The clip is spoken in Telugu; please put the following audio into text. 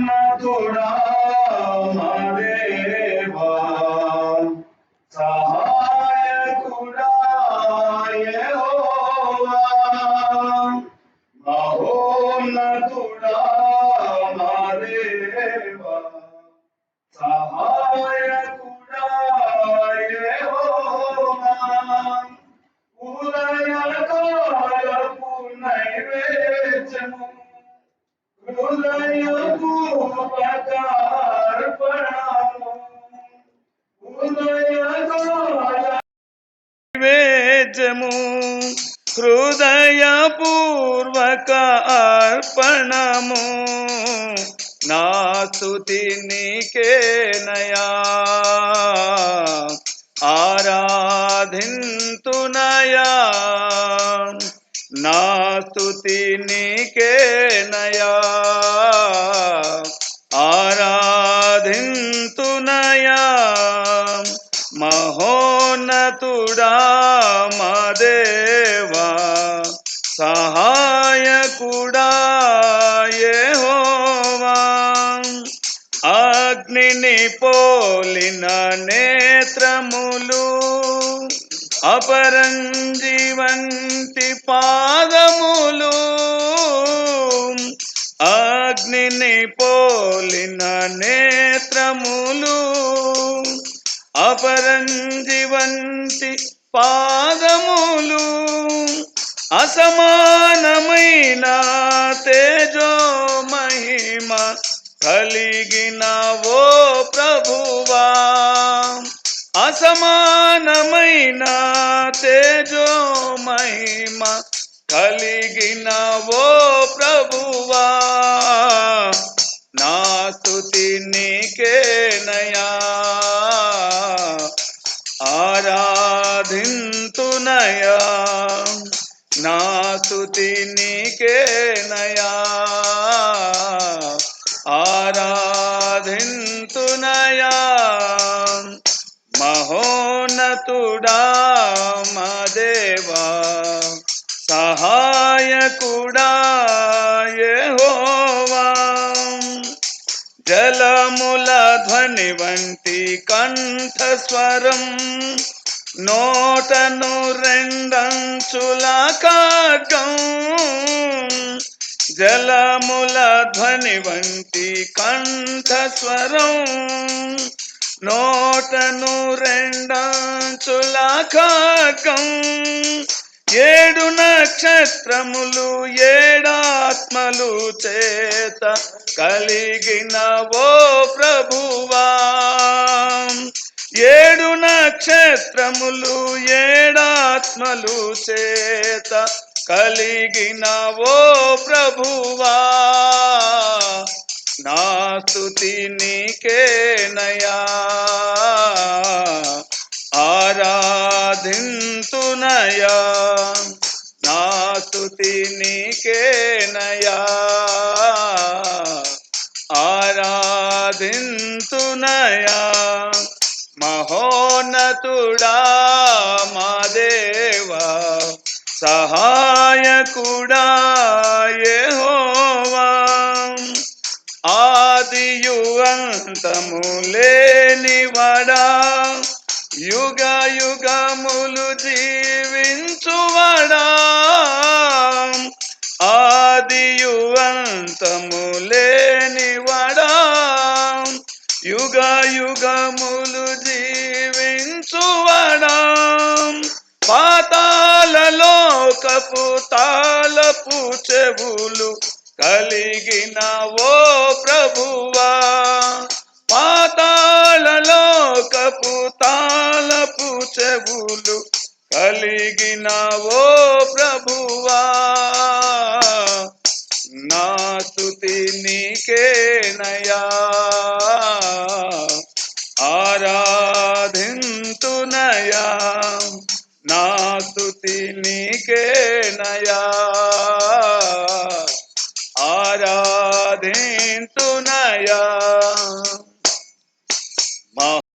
మహోన్నతుడా మా దేవా సహాయకుడా యెహోవా మహోన్నతుడా మా దేవా సహాయకుడా యెహోవా हृदय पूर्वक अर्पणमो ना वेजमु के नया आराधिन्तु नया नास्तुति नि నయా మహోన్నతుడా మా దేవా సహాయకుడా ఏహోవా అగ్నిని పోలిన నేత్రములు అపరంజీవంతి పాదములు అగ్నిని పోలిన నేత్రములు అపరంజివంటి పాదములు అసమానమైన తేజో మహిమ కలిగిన ఓ ప్రభువా. అసమానమైన తేజో మహిమ కలిగిన ఓ ఆరాధింతునయా నా స్తుతి నీకేనయా ఆరాధింతునయా? మహోన్నతుడా మా దేవా సహాయకుడా యెహోవా? జలముల ధ్వని వంటి కంఠస్వరం నోటను రెండంచుల ఖడ్గం జలముల ధ్వని వంటి కంఠస్వరం. నోటను రెండంచుల కాకం ఏడు నక్షత్రములు ఏడాత్మలు చేత కలిగిన ఓ ప్రభువా. ఏడు నక్షత్రములు ఏడాత్మలు చేత కలిగిన ఓ ప్రభువా. నా స్తుతి నీకేనయా. ఆరాధింతునయా. నా స్తుతి నీకేనయా. ఆరాధింతునయా. మహోన్నతుడా మా దేవా సహాయకుడా యెహోవా. ఆదియు అంతము లేనివాడా యుగ యుగములు జీవించువడా. ఆదియు అంతము లేనివాడా యుగ యుగములు లోకపు తాళపు చెవులు కలిగిన ఓ ప్రభువా. పాతాళలోకపు తాళపు చెవులు కలిగిన ఓ ప్రభువా. ಶರಣಯಾ